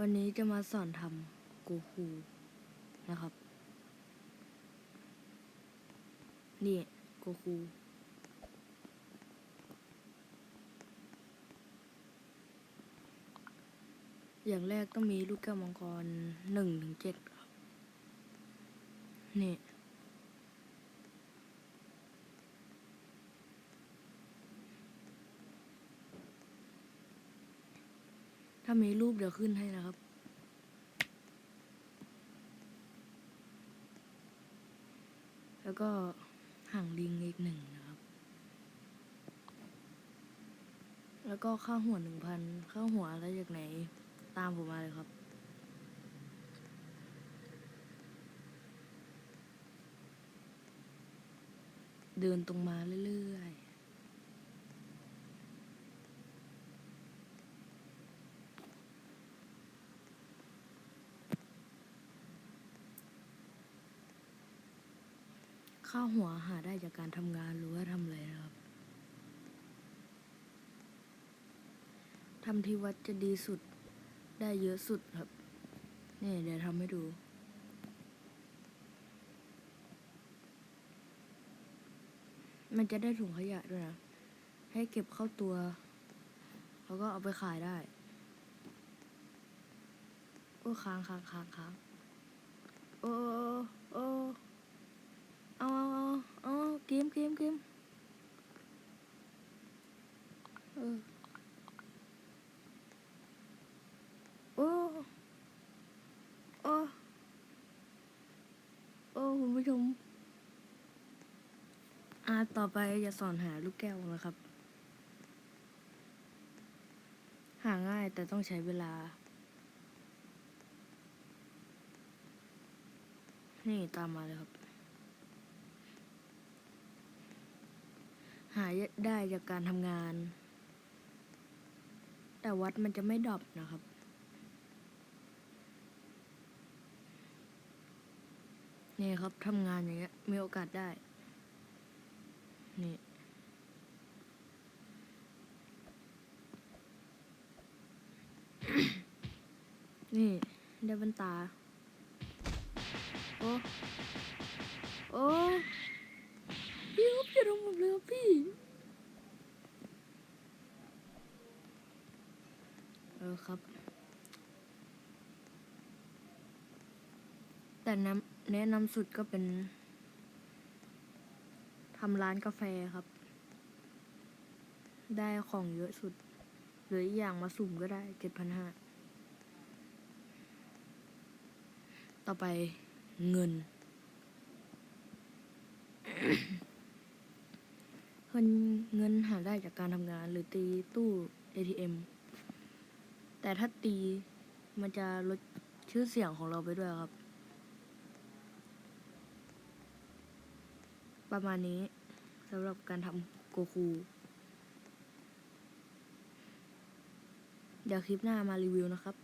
วันนี้จะมาสอนทำโกคูนะครับ นี่โกคูอย่างแรกต้องมีลูกแก้วมังกรหนึ่งถึงเจ็ดครับ นี่ มีรูปเดี๋ยวขึ้นให้นะครับ แล้วก็ห่างลิงอีกหนึ่งนะครับ แล้วก็ค่าหัวหนึ่งพันค่าหัวอะไรจากไหน ตามผมมาเลยครับเดินตรงมาเรื่อยๆ ค่าหัวหาได้จากการทำงานหรือว่าทำอะไรนะครับทำที่วัดจะดีสุดได้เยอะสุดครับ นี่เดี๋ยวทำให้ดู มันจะได้ถุงขยะด้วยนะ ให้เก็บเข้าตัว แล้วก็เอาไปขายได้ โอ้ค้างค้างค้างค้างโอ้โอ้เอาเอาเอาเอาเกมเกมเกมเออ โอ้ โอ้โอ้คุณผู้ชมอ่าต่อไปจะสอนหาลูกแก้วนะครับ หาง่ายแต่ต้องใช้เวลา นี่ตามมาเลยครับ หาได้จากการทำงาน แต่วัดมันจะไม่ดรอปนะครับ นี่ครับทำงานอย่างเงี้ยมีโอกาสได้ นี่นี่ได้บันตา โอ้ โอ้พี่ครับอย่าทำผมเลยครับพี่ เออครับ แต่แนะนำสุดก็เป็นทำร้านกาแฟครับ ได้ของเยอะสุด หรืออีกอย่างมาสุ่มก็ได้เจ็ดพันห้าต่อไปเงินเงินเงินหาได้จากการทำงานหรือตีตู้ ATM แต่ถ้าตีมันจะลดชื่อเสียงของเราไปด้วยครับ ประมาณนี้สำหรับการทำโกคู เดี๋ยวคลิปหน้ามารีวิวนะครับ